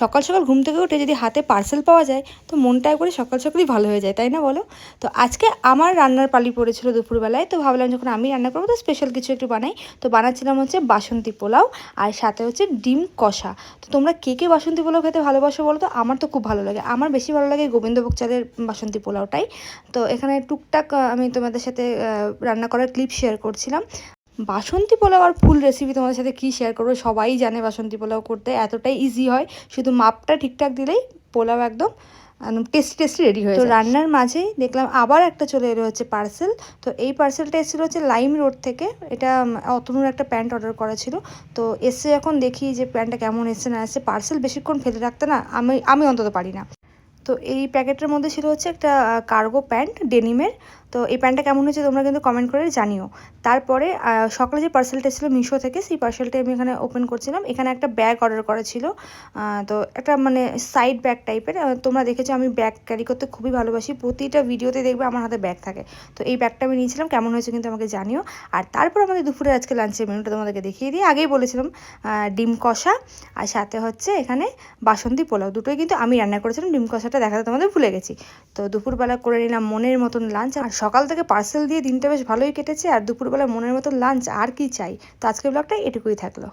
সকাল সকাল ঘুম থেকে উঠে যদি হাতে পার্সেল পাওয়া যায়, তো মনটা করে সকাল সকালই ভালো হয়ে যায়, তাই না বলো? তো আজকে আমার রান্নার পালি পড়েছিল দুপুরবেলায়, তো ভাবলাম যখন আমি রান্না করব, তো স্পেশাল কিছু একটু বানাই। তো বানাচ্ছিলাম হচ্ছে বাসন্তী পোলাও আর সাথে হচ্ছে ডিম কষা। তো তোমরা কে কে বাসন্তী পোলাও খেতে ভালোবাসো বলো তো? আমার তো খুব ভালো লাগে। আমার বেশি ভালো লাগে গোবিন্দভোগ চালের বাসন্তী পোলাওটাই। তো এখানে টুকটাক আমি তোমাদের সাথে রান্না করার ক্লিপ শেয়ার করছিলাম। বাসন্তী পোলাও আর ফুল রেসিপি তোমাদের সাথে কী শেয়ার করব? সবাই জানে বাসন্তী পোলাও করতে। এতটাই ইজি হয়। শুধু মাপটা ঠিকঠাক দিলেই পোলাও একদম টেস্টি টেস্টি রেডি হয়ে তো রান্নার মাঝেই দেখলাম আবার একটা চলে এলো হচ্ছে পার্সেল তো এই পার্সেলটা এসেছিল হচ্ছে লাইম রোড থেকে। এটা অতনুর একটা প্যান্ট অর্ডার করা ছিল। তো এসে যখন দেখি যে প্যান্টটা কেমন এসছে না এসছে। পার্সেল বেশিক্ষণ ফেলে রাখতে না আমি আমি অন্তত পারি না। তো এই প্যাকেটের মধ্যে ছিল হচ্ছে একটা কার্গো প্যান্ট ডেনিমের তো এই প্যান্টটা কেমন হয়েছে তোমরা কিন্তু কমেন্ট করে জানিও। তারপরে সকালে যে পার্সেলটা এসেছিল মিশো থেকে, সেই পার্সেলটা আমি এখানে ওপেন করছিলাম। এখানে একটা ব্যাগ অর্ডার করা ছিল। তো একটা মানে সাইড ব্যাগ টাইপের তোমরা দেখেছ আমি ব্যাগ ক্যারি করতে খুবই ভালোবাসি। প্রতিটা ভিডিওতে দেখবে আমার হাতে ব্যাগ থাকে। তো এই ব্যাগটা আমি নিয়েছিলাম। কেমন হয়েছে কিন্তু আমাকে জানিও। আর তারপর আমাদের দুপুরে আজকে লাঞ্চের মেনুটা তোমাদেরকে দেখিয়ে দিই। আগেই বলেছিলাম ডিম কষা আর সাথে হচ্ছে এখানে বাসন্তী পোলাও। দুটোই কিন্তু আমি রান্না করেছিলাম। ডিম কষাটা দেখাতে তোমাদের ভুলে গেছি। তো দুপুরবেলা করে নিলাম মনের মতন লাঞ্চ আর সকাল থেকে পার্সেল দিয়ে দিনটা বেশ ভালোই কেটেছে আর দুপুরবেলা মনের মতো লাঞ্চ আর কি চাই। তো আজকের ব্লগটা এটুকুই থাকল।